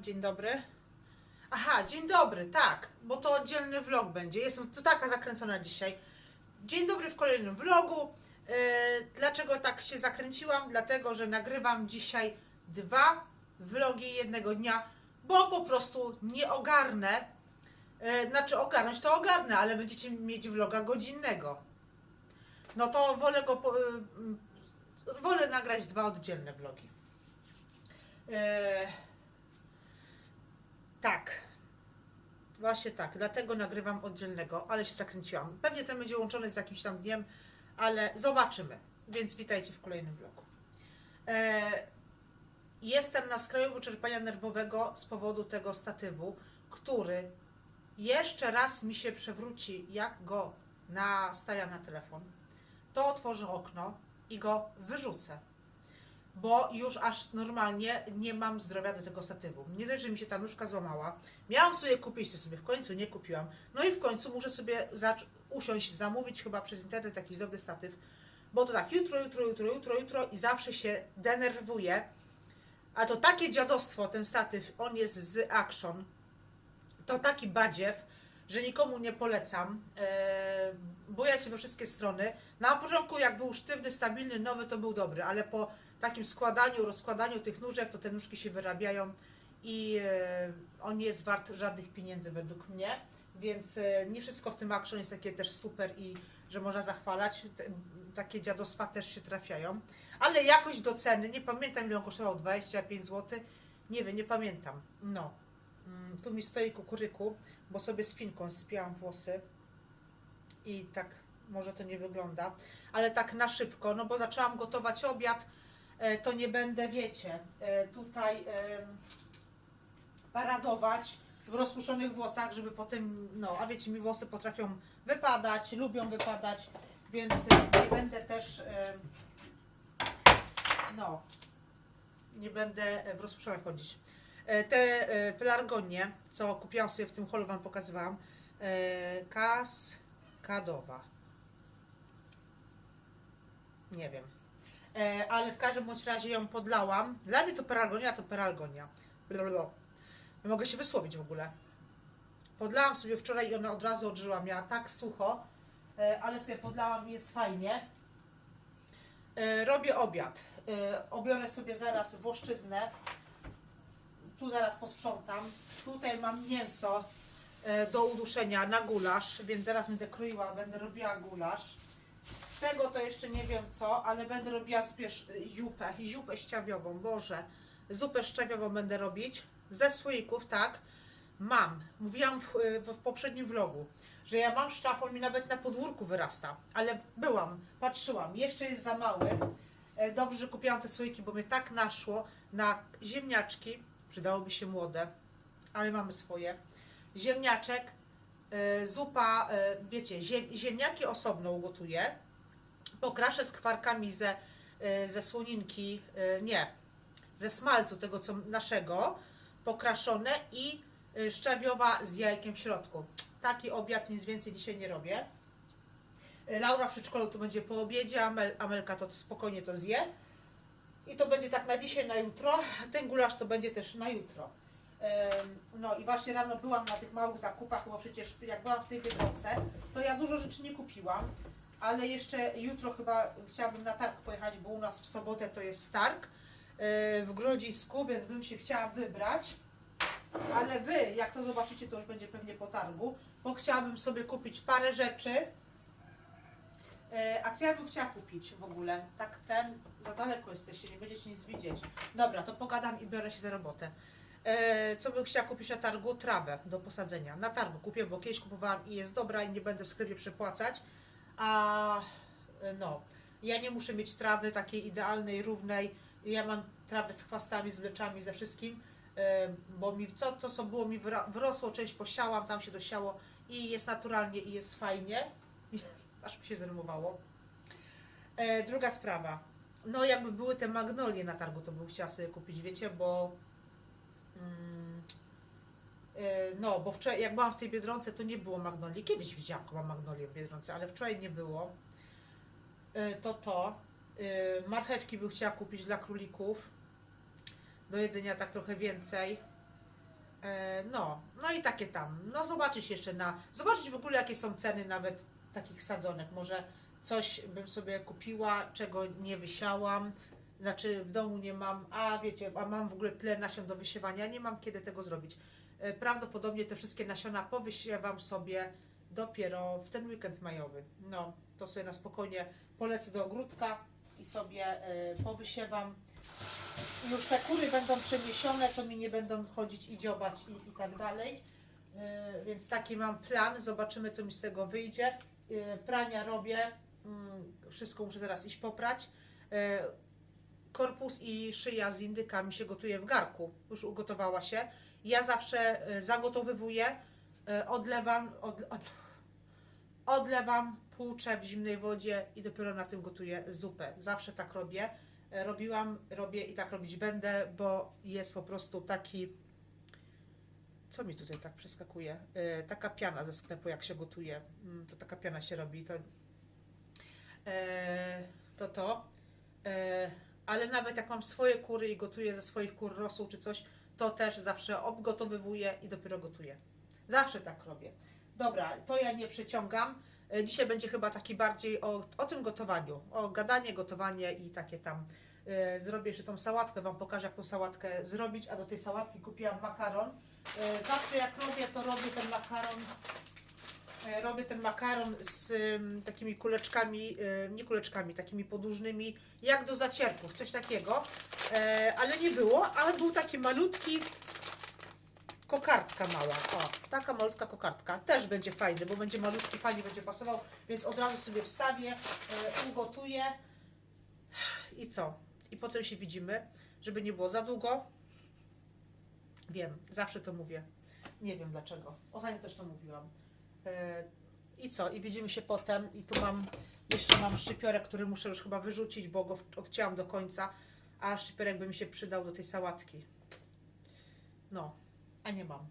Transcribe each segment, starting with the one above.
Dzień dobry. Aha, dzień dobry, tak, bo to oddzielny vlog będzie. Jestem tu taka zakręcona dzisiaj. Dzień dobry w kolejnym vlogu. E, dlaczego tak się zakręciłam? Dlatego, że nagrywam dzisiaj dwa vlogi jednego dnia, bo po prostu nie ogarnę. E, znaczy ogarnąć to ogarnę, ale będziecie mieć vloga godzinnego. No to wolę go. E, wolę nagrać dwa oddzielne vlogi. E, tak. Właśnie tak, dlatego nagrywam oddzielnego, ale się zakręciłam. Pewnie ten będzie łączony z jakimś tam dniem, ale zobaczymy. Więc witajcie w kolejnym vlogu. E, jestem na skraju wyczerpania nerwowego z powodu tego statywu, który jeszcze raz mi się przewróci, jak go nastawiam na telefon. To otworzę okno i go wyrzucę bo już aż normalnie nie mam zdrowia do tego statywu. Nie dość, że mi się ta nóżka złamała. Miałam sobie kupić, to sobie w końcu nie kupiłam. No i w końcu muszę sobie usiąść, zamówić chyba przez internet jakiś dobry statyw, bo to tak jutro, jutro, jutro, jutro, jutro i zawsze się denerwuję. A to takie dziadostwo, ten statyw, on jest z Action. To taki badziew, że nikomu nie polecam. Eee, buja się we wszystkie strony. Na początku, jak był sztywny, stabilny, nowy, to był dobry, ale po takim składaniu, rozkładaniu tych nóżek, to te nóżki się wyrabiają i e, on nie jest wart żadnych pieniędzy według mnie, więc e, nie wszystko w tym action jest takie też super i że można zachwalać. Te, takie dziadostwa też się trafiają, ale jakoś do ceny, nie pamiętam ile on kosztował, 25 zł, nie wiem, nie pamiętam. No, tu mi stoi kukuryku, bo sobie spinką spięłam włosy i tak może to nie wygląda, ale tak na szybko, no bo zaczęłam gotować obiad, e, to nie będę, wiecie, e, tutaj em, paradować w rozpuszonych włosach, żeby potem, no, a wiecie, mi włosy potrafią wypadać, lubią wypadać, więc e, nie będę też, no, nie będę e, w rozpuszonych chodzić. E, Te e, pelargonie, co kupiłam sobie w tym holu, Wam pokazywałam, e, kaskadowa. Nie wiem. Ale w każdym bądź razie ją podlałam. Dla mnie to peralgonia, to peralgonia. Blablabla. Nie mogę się wysłowić w ogóle. Podlałam sobie wczoraj i ona od razu odżyła. Miała tak sucho, ale sobie podlałam i jest fajnie. Robię obiad. Obiorę sobie zaraz włoszczyznę. Tu zaraz posprzątam. Tutaj mam mięso e, do uduszenia na gulasz, więc zaraz będę kroiła, będę robiła gulasz. Z tego to jeszcze nie wiem co, ale będę robiła zbierz zupę, zupę ściawiową, Boże. Zupę szczawiową będę robić ze słoików, tak. Mam, mówiłam w, w, w poprzednim vlogu, że ja mam sztafon, mi nawet na podwórku wyrasta, ale byłam, patrzyłam, jeszcze jest za mały. E, Dobrze, że kupiłam te słoiki, bo mnie tak naszło na ziemniaczki, przydałoby się młode, ale mamy swoje. Ziemniaczek, e, zupa, e, wiecie, ziem, ziemniaki osobno ugotuję, pokraszę skwarkami ze, e, ze słoninki, nie, ze smalcu tego co naszego, pokraszone i szczawiowa z jajkiem w środku. Taki obiad, nic więcej dzisiaj nie robię. Laura w przedszkolu to będzie po obiedzie, Amel, Amelka to spokojnie to zje. I to będzie tak na dzisiaj, na jutro. Ten gulasz to będzie też na jutro. No i właśnie rano byłam na tych małych zakupach, bo przecież jak byłam w tej Biedronce, to ja dużo rzeczy nie kupiłam, ale jeszcze jutro chyba chciałabym na targ pojechać, bo u nas w sobotę to jest targ e, w Grodzisku, więc bym się chciała wybrać. Ale wy, jak to zobaczycie, to już będzie pewnie po targu, bo chciałabym sobie kupić parę rzeczy. E, A co ja bym chciała kupić w ogóle? Tak ten, za daleko jesteście, nie będziecie nic widzieć. Dobra, to pogadam i biorę się za robotę. E, co bym chciała kupić na targu? Trawę do posadzenia. Na targu kupię, bo kiedyś kupowałam i jest dobra i nie będę w sklepie przepłacać. A e, no, ja nie muszę mieć trawy takiej idealnej, równej. Ja mam trawę z chwastami, z leczami, ze wszystkim, e, bo mi co to co było mi wyrosło, część posiałam, tam się dosiało i jest naturalnie i jest fajnie. Aż mi się zrymowało. E, druga sprawa. No jakby były te magnolie na targu, to bym chciała sobie kupić, wiecie, bo mm, e, no, bo wczoraj, jak byłam w tej Biedronce, to nie było magnolii. Kiedyś widziałam chyba magnolię w Biedronce, ale wczoraj nie było. E, to to. E, marchewki bym chciała kupić dla królików. Do jedzenia tak trochę więcej. No, no i takie tam. No zobaczyć jeszcze na. Zobaczyć w ogóle jakie są ceny nawet takich sadzonek. Może coś bym sobie kupiła, czego nie wysiałam. Znaczy w domu nie mam, a wiecie, a mam w ogóle tyle nasion do wysiewania, nie mam kiedy tego zrobić. E, Prawdopodobnie te wszystkie nasiona powysiewam sobie dopiero w ten weekend majowy. No, to sobie na spokojnie polecę do ogródka i sobie e, powysiewam. Już te kury będą przeniesione, to mi nie będą chodzić i dziobać i, i tak dalej. E, Więc taki mam plan, zobaczymy co mi z tego wyjdzie. E, Prania robię, Mm, wszystko muszę zaraz iść poprać. E, Korpus i szyja z indyka mi się gotuje w garku, już ugotowała się. Ja zawsze e, zagotowywuję, odlewam, od, od, odlewam, płuczę w zimnej wodzie i dopiero na tym gotuję zupę. Zawsze tak robię. Robiłam, robię i tak robić będę, bo jest po prostu taki. Co mi tutaj tak przeskakuje? E, Taka piana ze sklepu, jak się gotuje. Mm, To taka piana się robi. To e, to. to. E, ale nawet jak mam swoje kury i gotuję ze swoich kur rosół czy coś, to też zawsze obgotowywuję i dopiero gotuję. Zawsze tak robię. Dobra, to ja nie przeciągam. Dzisiaj będzie chyba taki bardziej o, o tym gotowaniu, o gadanie, gotowanie i takie tam. E, Zrobię jeszcze tą sałatkę, Wam pokażę jak tą sałatkę zrobić, a do tej sałatki kupiłam makaron. E, Zawsze jak robię, to robię ten makaron E, Robię ten makaron z takimi kuleczkami, nie kuleczkami, takimi podłużnymi, jak do zacierków, coś takiego. Ale nie było, ale był taki malutki kokardka mała. O, taka malutka kokardka. Też będzie fajny, bo będzie malutki, fajnie będzie pasował, więc od razu sobie wstawię, ugotuję i co? I potem się widzimy, żeby nie było za długo. Wiem, zawsze to mówię. Nie wiem dlaczego. Ostatnio też to mówiłam. E, I co? I widzimy się potem. I tu mam, jeszcze mam szczypiorek, który muszę już chyba wyrzucić, bo go obcięłam do końca, a szczypiorek by mi się przydał do tej sałatki. No, a nie mam.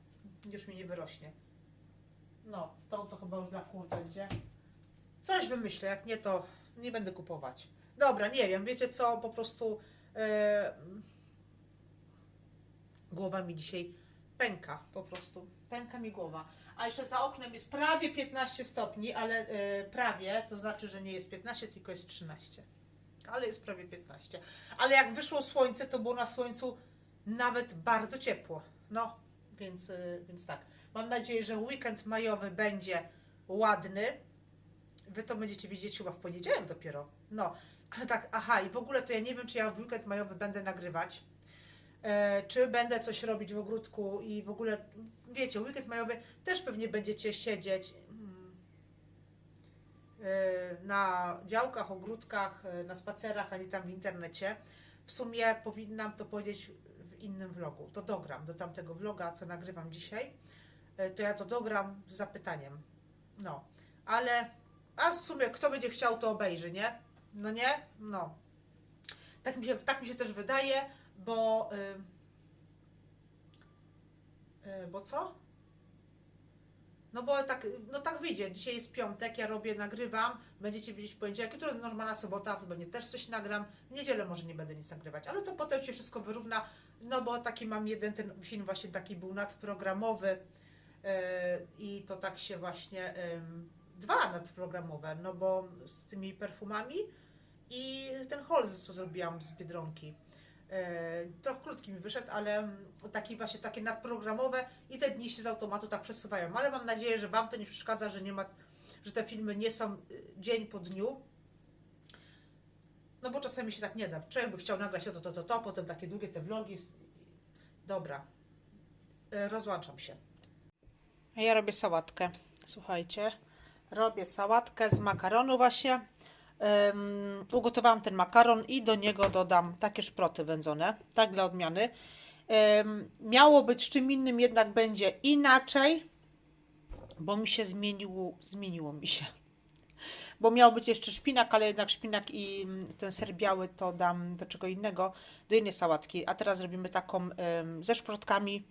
Już mi nie wyrośnie. No, to, to chyba już dla kur będzie. Coś wymyślę, jak nie to nie będę kupować. Dobra, nie wiem, wiecie co, po prostu e, głowa mi dzisiaj pęka, po prostu. Pęka mi głowa. A jeszcze za oknem jest prawie 15 stopni, ale e, prawie, to znaczy, że nie jest 15, tylko jest 13. Ale jest prawie 15. Ale jak wyszło słońce, to było na słońcu nawet bardzo ciepło. No, więc, e, więc tak. Mam nadzieję, że weekend majowy będzie ładny. Wy to będziecie widzieć chyba w poniedziałek dopiero. No, tak, aha, i w ogóle to ja nie wiem, czy ja w weekend majowy będę nagrywać. E, czy będę coś robić w ogródku i w ogóle, wiecie, weekend majowy też pewnie będziecie siedzieć mm, e, na działkach, ogródkach, e, na spacerach, a nie tam w internecie. W sumie powinnam to powiedzieć w innym vlogu. To dogram do tamtego vloga, co nagrywam dzisiaj. E, To ja to dogram z zapytaniem. No, ale a w sumie kto będzie chciał, to obejrzy, nie? No nie? No. Tak mi się, tak mi się też wydaje, bo. y, y, bo co? No bo tak, no tak wyjdzie. Dzisiaj jest piątek, ja robię, nagrywam, będziecie widzieć w poniedziałek, jutro normalna sobota, to pewnie też coś nagram. W niedzielę może nie będę nic nagrywać, ale to potem się wszystko wyrówna, no bo taki mam jeden, ten film właśnie taki był nadprogramowy yy, i to tak się właśnie, dwa nadprogramowe, no bo z tymi perfumami i ten haul, co zrobiłam z Biedronki. E, trochę krótki mi wyszedł, ale mm, taki właśnie takie nadprogramowe i te dni się z automatu tak przesuwają. Ale mam nadzieję, że Wam to nie przeszkadza, że nie ma, że te filmy nie są y, dzień po dniu. No bo czasami się tak nie da. Człowiek by chciał nagrać to, to, to, to, to potem takie długie te vlogi. Dobra. E, Rozłączam się. Ja robię sałatkę. Słuchajcie. Robię sałatkę z makaronu właśnie. Um, ugotowałam ten makaron i do niego dodam takie szproty wędzone, tak dla odmiany. Em, miało być czym innym, jednak będzie inaczej, bo mi się zmieniło, zmieniło mi się. Bo miał być jeszcze szpinak, ale jednak szpinak i mm, ten ser biały to dam do czego innego, do innej sałatki. A teraz robimy taką em, ze szprotkami,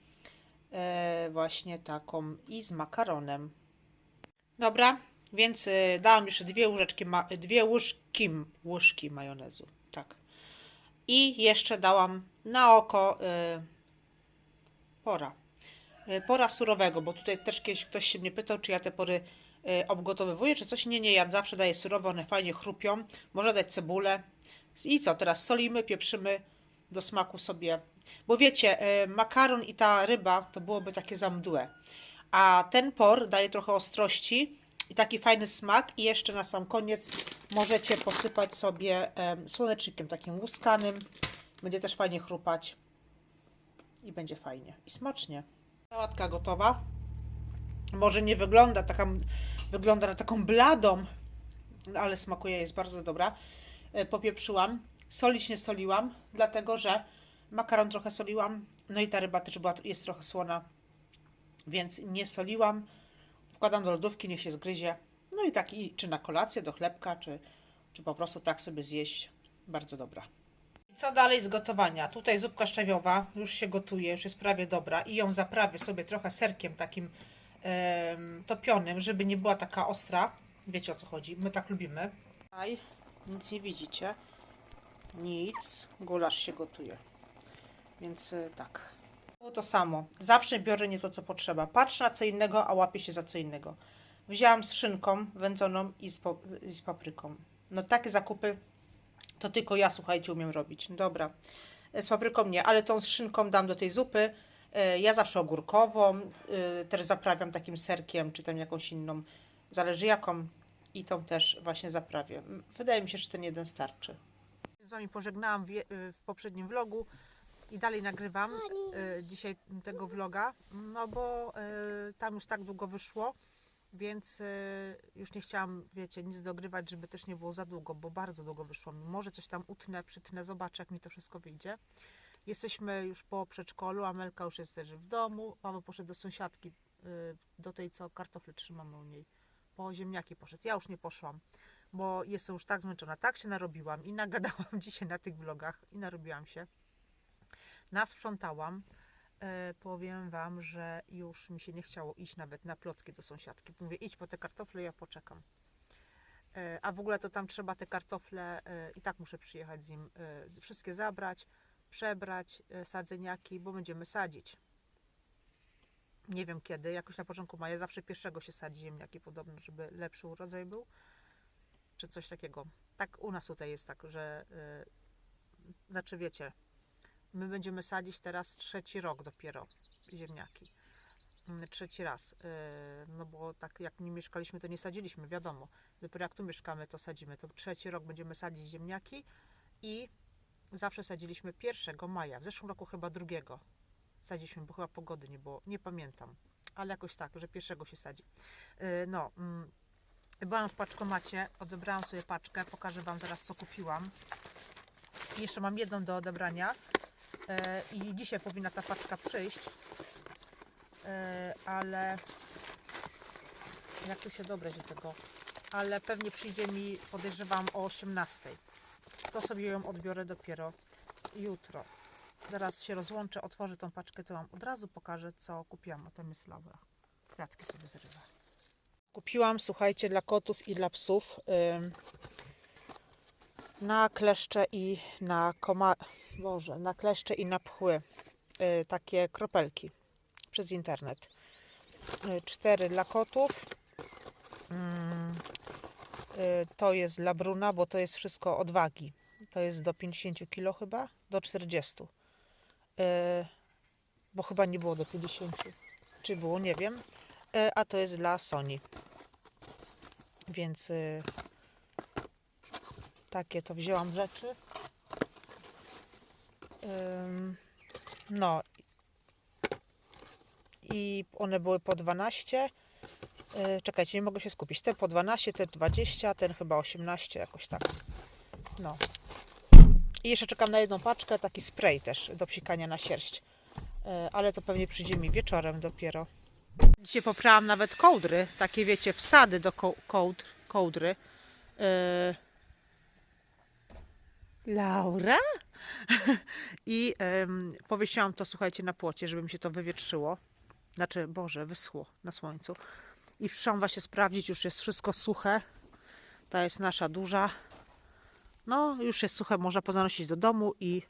e, właśnie taką i z makaronem. Dobra, więc y, dałam jeszcze dwie łyżeczki, dwie łyżki, łyżki majonezu, tak. I jeszcze dałam na oko y, pora. E, Pora surowego, bo tutaj też kiedyś ktoś się mnie pytał, czy ja te pory e, obgotowywuję, czy coś. Nie, nie, ja zawsze daję surowe, one fajnie chrupią. Można dać cebulę. I co, teraz solimy, pieprzymy do smaku sobie. Bo wiecie, e, makaron i ta ryba to byłoby takie za mdłe. A ten por daje trochę ostrości i taki fajny smak. I jeszcze na sam koniec możecie posypać sobie em, słonecznikiem takim łuskanym. Będzie też fajnie chrupać. I będzie fajnie. I smacznie. Sałatka gotowa. Może nie wygląda taka, wygląda na taką bladą, ale smakuje, jest bardzo dobra. E, Popieprzyłam. Solić nie soliłam, dlatego że makaron trochę soliłam. No i ta ryba też była, jest trochę słona, więc nie soliłam. Wkładam do lodówki, niech się zgryzie. No i tak, i, czy na kolację, do chlebka, czy, czy po prostu tak sobie zjeść. Bardzo dobra. Co dalej z gotowania? Tutaj zupka szczawiowa już się gotuje, już jest prawie dobra i ją zaprawię sobie trochę serkiem takim em, topionym, żeby nie była taka ostra. Wiecie o co chodzi, my tak lubimy. Tutaj nic nie widzicie. Nic. Gulasz się gotuje. Więc y, tak. To samo. Zawsze biorę nie to, co potrzeba. Patrzę na co innego, a łapię się za co innego. Wzięłam z szynką wędzoną i z, i z papryką. No takie zakupy to tylko ja, słuchajcie, umiem robić. Dobra. Z papryką nie, ale tą z szynką dam do tej zupy. E, Ja zawsze ogórkową, y, też zaprawiam takim serkiem, czy tam jakąś inną, zależy jaką. I tą też właśnie zaprawię. Wydaje mi się, że ten jeden starczy. Z Wami pożegnałam w poprzednim vlogu i dalej nagrywam y, dzisiaj tego vloga, no bo y, tam już tak długo wyszło, więc y, już nie chciałam, wiecie, nic dogrywać, żeby też nie było za długo, bo bardzo długo wyszło. Może coś tam utnę, przytnę, zobaczę jak mi to wszystko wyjdzie. Jesteśmy już po przedszkolu, Amelka już jest też w domu, Paweł poszedł do sąsiadki, y, do tej co kartofle trzymamy u niej. Po ziemniaki poszedł. Ja już nie poszłam, bo jestem już tak zmęczona. Tak się narobiłam i nagadałam dzisiaj na tych vlogach i narobiłam się. Nasprzątałam. E, powiem Wam, że już mi się nie chciało iść nawet na plotki do sąsiadki. Mówię, idź po te kartofle, ja poczekam. E, a w ogóle to tam trzeba te kartofle, e, i tak muszę przyjechać z nim, e, wszystkie zabrać, przebrać e, sadzeniaki, bo będziemy sadzić. Nie wiem kiedy, jakoś na początku maja, zawsze pierwszego się sadzi ziemniaki podobno, żeby lepszy urodzaj był, czy coś takiego. Tak u nas tutaj jest tak, że, e, znaczy wiecie, My będziemy sadzić teraz trzeci rok dopiero ziemniaki. Mm, Trzeci raz. Yy, No bo tak jak nie mieszkaliśmy, to nie sadziliśmy, wiadomo. Dopiero jak tu mieszkamy, to sadzimy. To trzeci rok będziemy sadzić ziemniaki i zawsze sadziliśmy 1 maja. W zeszłym roku chyba drugiego sadziliśmy, bo chyba pogody nie było. Nie pamiętam. Ale jakoś tak, że pierwszego się sadzi. Yy, No, mm, byłam w paczkomacie, odebrałam sobie paczkę. Pokażę Wam zaraz, co kupiłam. Jeszcze mam jedną do odebrania. E, i dzisiaj powinna ta paczka przyjść, E, ale jak tu się dobrać do tego, ale pewnie przyjdzie mi, podejrzewam, o 18. To sobie ją odbiorę dopiero jutro. Zaraz się rozłączę, otworzę tą paczkę, to Wam od razu pokażę, co kupiłam. A tam jest Laura. Kwiatki sobie zrywa. Kupiłam, słuchajcie, dla kotów i dla psów na kleszcze i na koma... Boże, na kleszcze i na pchły. Y, takie kropelki przez internet. Y, cztery dla kotów. Mm, y, to jest dla Bruna, bo to jest wszystko od wagi. To jest do 50 kg chyba, do 40. Y, bo chyba nie było do 50. Czy było, nie wiem. A to jest dla Sony. Więc takie to wzięłam rzeczy. No. I one były po 12. Yy, czekajcie, nie mogę się skupić. Te po 12, te 20, ten chyba 18, jakoś tak. No. I jeszcze czekam na jedną paczkę, taki spray też do psikania na sierść. Yy, ale to pewnie przyjdzie mi wieczorem dopiero. Dzisiaj poprałam nawet kołdry, takie wiecie, wsady do ko- kołdr, kołdry. Yy, Laura? I em, powiesiłam to, słuchajcie, na płocie, żeby mi się to wywietrzyło. Znaczy, Boże, wyschło na słońcu. I przyszłam właśnie sprawdzić, już jest wszystko suche. Ta jest nasza duża. No, już jest suche, można pozanosić do domu i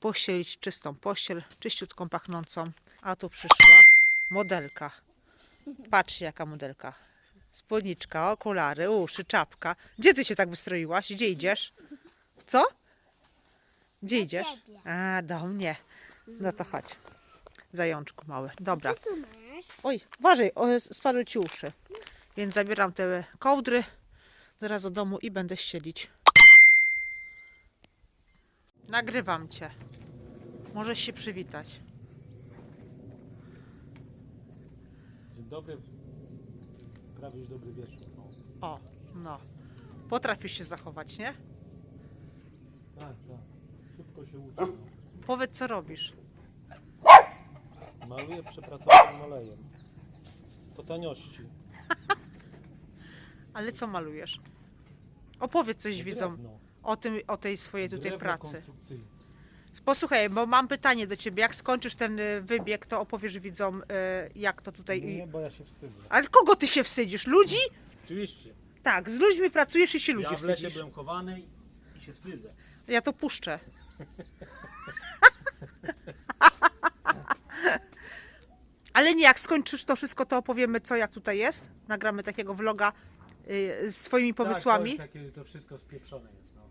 pościelić czystą pościel, czyściutką, pachnącą. A tu przyszła Modelka. Patrzcie, jaka modelka. Spódniczka, okulary, uszy, czapka. Gdzie ty się tak wystroiłaś? Gdzie idziesz? Co? Gdzie idziesz? ciebie. A, do mnie. No to chodź. Zajączku mały. Dobra. Tu masz. Oj, uważaj, o, spadły ci uszy. Więc zabieram te kołdry zaraz do domu i będę ścielić. Nagrywam cię. Możesz się przywitać. Dzień dobry. Prawie już dobry wieczór. O, O, no. Potrafisz się zachować, nie? tak, tak. Szybko się uczy. No. Powiedz, co robisz. Maluję przepracowanym olejem. Po taniości. Ale co malujesz? Opowiedz coś widzom Drewno. o, tym, o tej swojej tutaj Drewno pracy. konstrukcyjne. Posłuchaj, bo mam pytanie do ciebie. Jak skończysz ten y, wybieg, to opowiesz widzom, y, jak to tutaj... Nie, bo ja się wstydzę. Ale kogo ty się wstydzisz? Ludzi? Oczywiście. Tak, z ludźmi pracujesz i się ludzi Ja w lesie wstydzisz. byłem chowany i się wstydzę. Ja to puszczę. Ale nie, jak skończysz to wszystko, to opowiemy, co jak tutaj jest. Nagramy takiego vloga y, z swoimi pomysłami. Tak, powiem, jakie to wszystko spieprzone jest. No.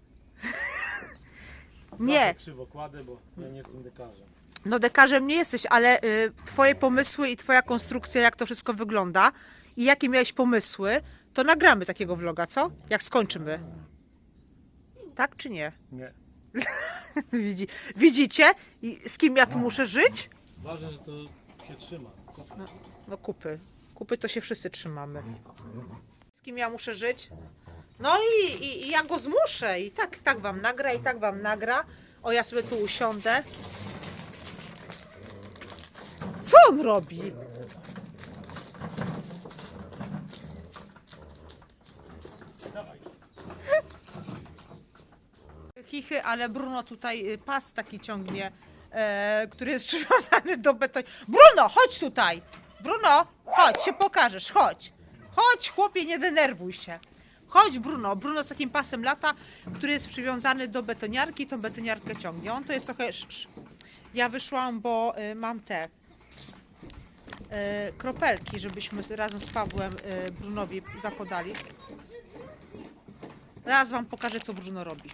nie, krzywo kładę, bo ja nie jestem dekarzem. no dekarzem nie jesteś, ale y, twoje pomysły i twoja konstrukcja, jak to wszystko wygląda i jakie miałeś pomysły, to nagramy takiego vloga, co? Jak skończymy. Tak czy nie? Nie. Widzi, widzicie? I z kim ja tu muszę żyć? Ważne, że to się trzyma. Kupę. No kupy. Kupy to się wszyscy trzymamy. Z kim ja muszę żyć? No i, i, i ja go zmuszę. I tak, tak wam nagra, i tak wam nagra. O, ja sobie tu usiądę. Co on robi? Dawaj. Chichy, ale Bruno tutaj y, pas taki ciągnie, e, który jest przywiązany do betonu. Bruno, chodź tutaj! Bruno, chodź, się pokażesz, chodź. Chodź, chłopie, nie denerwuj się. Chodź, Bruno. Bruno z takim pasem lata, który jest przywiązany do betoniarki, tą betoniarkę ciągnie. On to jest trochę... Ja wyszłam, bo y, mam te y, kropelki, żebyśmy razem z Pawłem y, Brunowi zapodali. Zaraz wam pokażę, co Bruno robi.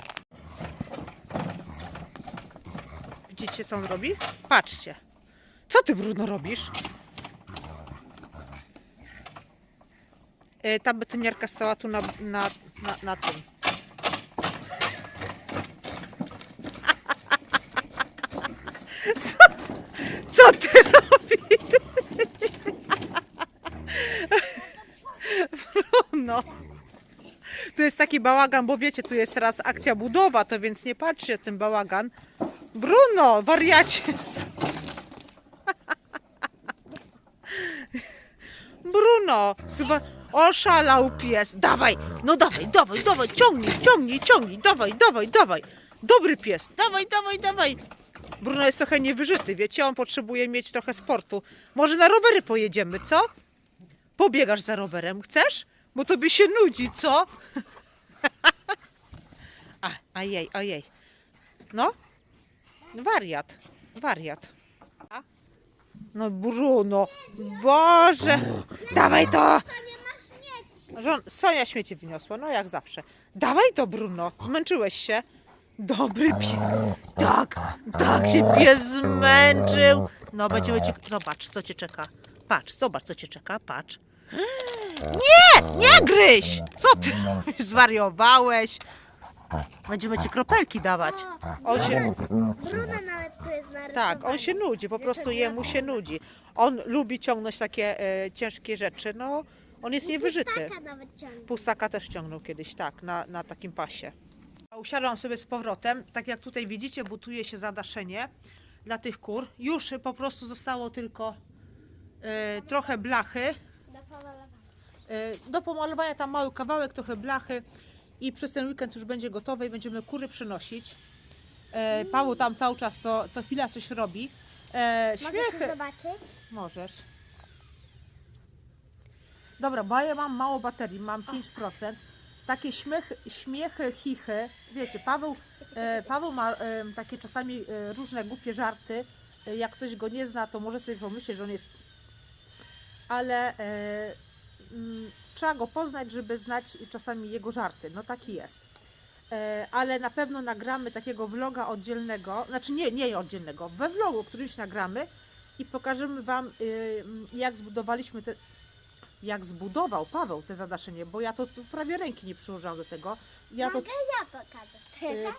Widzicie, co on robi? Patrzcie. Co ty, Bruno, robisz? E, Ta betoniarka stała tu na, na, na, na tym. Co, co ty robisz? Bruno. Tu jest taki bałagan, bo wiecie, tu jest teraz akcja budowa, to więc nie patrzcie ten bałagan. Bruno, wariacie. Bruno, chyba oszalał pies. Dawaj, no dawaj, dawaj, dawaj, ciągnij, ciągnij, ciągnij, dawaj, dawaj, dawaj. Dobry pies, dawaj, dawaj, dawaj. Bruno jest trochę niewyżyty, wiecie, on potrzebuje mieć trochę sportu. Może na rowery pojedziemy, co? Pobiegasz za rowerem, chcesz? Bo tobie się nudzi, co? A, ojej, ojej. No, wariat, wariat. No Bruno, Boże, dawaj to! Żon, Sonia śmieci wyniosła, no jak zawsze. Dawaj to, Bruno, zmęczyłeś się. Dobry pies. Tak, tak się pies zmęczył. No będziemy cię... Zobacz, co cię czeka. Patrz, zobacz, co cię czeka, patrz. Nie, nie gryź! Co ty? Zwariowałeś? Będziemy ci kropelki dawać. On się, Bruna nawet tu jest narysowana. tak, on się nudzi, po prostu jemu się nudzi. On lubi ciągnąć takie e, ciężkie rzeczy, no on jest niewyżyty. Taka nawet ciągnie. Pustaka też ciągnął kiedyś, tak, na, na takim pasie. Usiadłam sobie z powrotem, tak jak tutaj widzicie, butuje się zadaszenie dla tych kur. Już po prostu zostało tylko e, trochę blachy. Do pomalowania. E, do pomalowania tam mały kawałek, trochę blachy i przez ten weekend już będzie gotowe i będziemy kury przynosić. E, Paweł tam cały czas co, co chwila coś robi. E, Mogę śmiechy. zobaczyć? Możesz. Dobra, bo ja mam mało baterii, mam 5%. Takie śmiechy, śmiechy chichy. Wiecie, Paweł, e, Paweł ma e, takie czasami e, różne głupie żarty. E, jak ktoś go nie zna, to może sobie pomyśleć, że on jest ale e, mm, trzeba go poznać, żeby znać czasami jego żarty. No taki jest. E, ale na pewno nagramy takiego vloga oddzielnego, znaczy nie, nie oddzielnego, we vlogu którymś nagramy i pokażemy Wam, y, jak zbudowaliśmy te, jak zbudował Paweł te zadaszenie, bo ja to prawie ręki nie przyłożyłam do tego. Ja to Mogę ja pokażę. Y,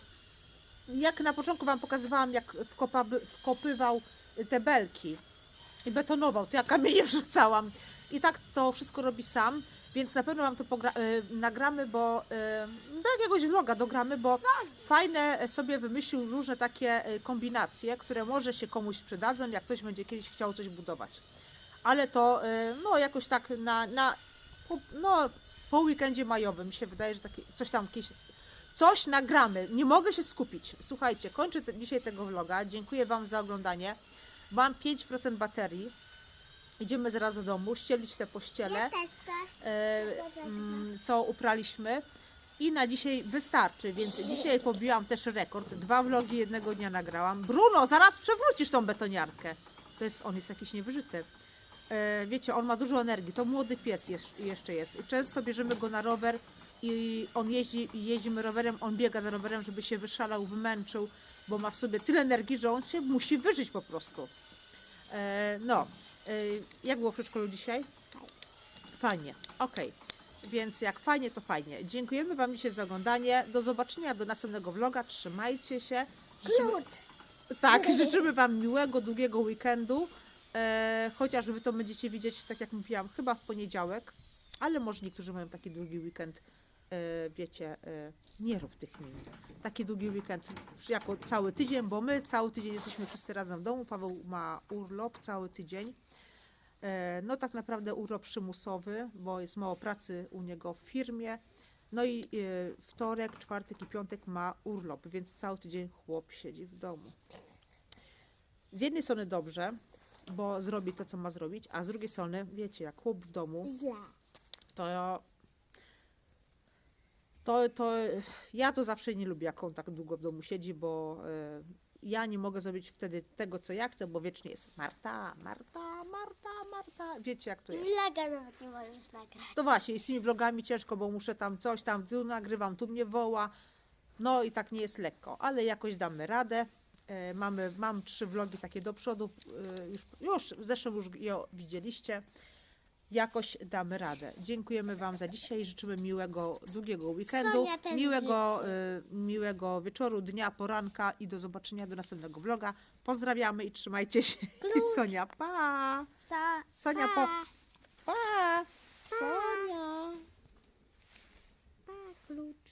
jak na początku Wam pokazywałam, jak wkopa- wkopywał te belki i betonował, to ja kamienie wrzucałam. I tak to wszystko robi sam, więc na pewno Wam to y, nagramy, bo y, do jakiegoś vloga dogramy, bo fajne sobie wymyślił różne takie y, kombinacje, które może się komuś przydadzą, jak ktoś będzie kiedyś chciał coś budować. Ale to no jakoś tak na, na no, po weekendzie majowym mi się wydaje, że takie, coś tam jakieś coś nagramy. Nie mogę się skupić. Słuchajcie, kończę te, dzisiaj tego vloga. Dziękuję Wam za oglądanie. Mam 5% baterii. Idziemy zaraz do domu, ścielić te pościele, tak. e, mm, co upraliśmy. I na dzisiaj wystarczy, więc dzisiaj pobiłam też rekord. Dwa vlogi jednego dnia nagrałam. Bruno, zaraz przewrócisz tą betoniarkę. To jest, on jest jakiś niewyżyty. E, wiecie, on ma dużo energii. To młody pies jest, jeszcze jest. Często bierzemy go na rower i on jeździ, i jeździmy rowerem, on biega za rowerem, żeby się wyszalał, wymęczył, bo ma w sobie tyle energii, że on się musi wyżyć po prostu. E, no, jak było w przedszkolu dzisiaj? Fajnie, okej. Więc jak fajnie, to fajnie. Dziękujemy Wam dzisiaj za oglądanie. Do zobaczenia do następnego vloga. Trzymajcie się. Życzymy, Klucz. tak, życzymy Wam miłego, długiego weekendu. E, chociaż Wy to będziecie widzieć, tak jak mówiłam, chyba w poniedziałek. Ale może niektórzy mają taki długi weekend. E, wiecie, e, nie rób tych min. Taki długi weekend jako cały tydzień, bo my cały tydzień jesteśmy wszyscy razem w domu. Paweł ma urlop cały tydzień. E, No tak naprawdę urlop przymusowy, bo jest mało pracy u niego w firmie. No i wtorek, czwartek i piątek ma urlop, więc cały tydzień chłop siedzi w domu. Z jednej strony dobrze, bo zrobi to, co ma zrobić, a z drugiej strony, wiecie, jak chłop w domu, to to, to ja to zawsze nie lubię, jak on tak długo w domu siedzi, bo e, ja nie mogę zrobić wtedy tego, co ja chcę, bo wiecznie jest Marta, Marta, Marta, Marta. Wiecie, jak to jest. Vloga nawet nie możesz nagrać. To właśnie, i z tymi vlogami ciężko, bo muszę tam coś, tam tu nagrywam, tu mnie woła. No i tak nie jest lekko, ale jakoś damy radę. E, mamy, mam trzy vlogi takie do przodu, e, już, już zresztą już je widzieliście jakoś damy radę. Dziękujemy Wam za dzisiaj. Życzymy miłego, długiego weekendu, miłego, y, miłego wieczoru, dnia, poranka i do zobaczenia do następnego vloga. Pozdrawiamy i trzymajcie się. I Sonia, pa! Sa- Sonia, pa! po... Pa! Sonia! Pa, klucz.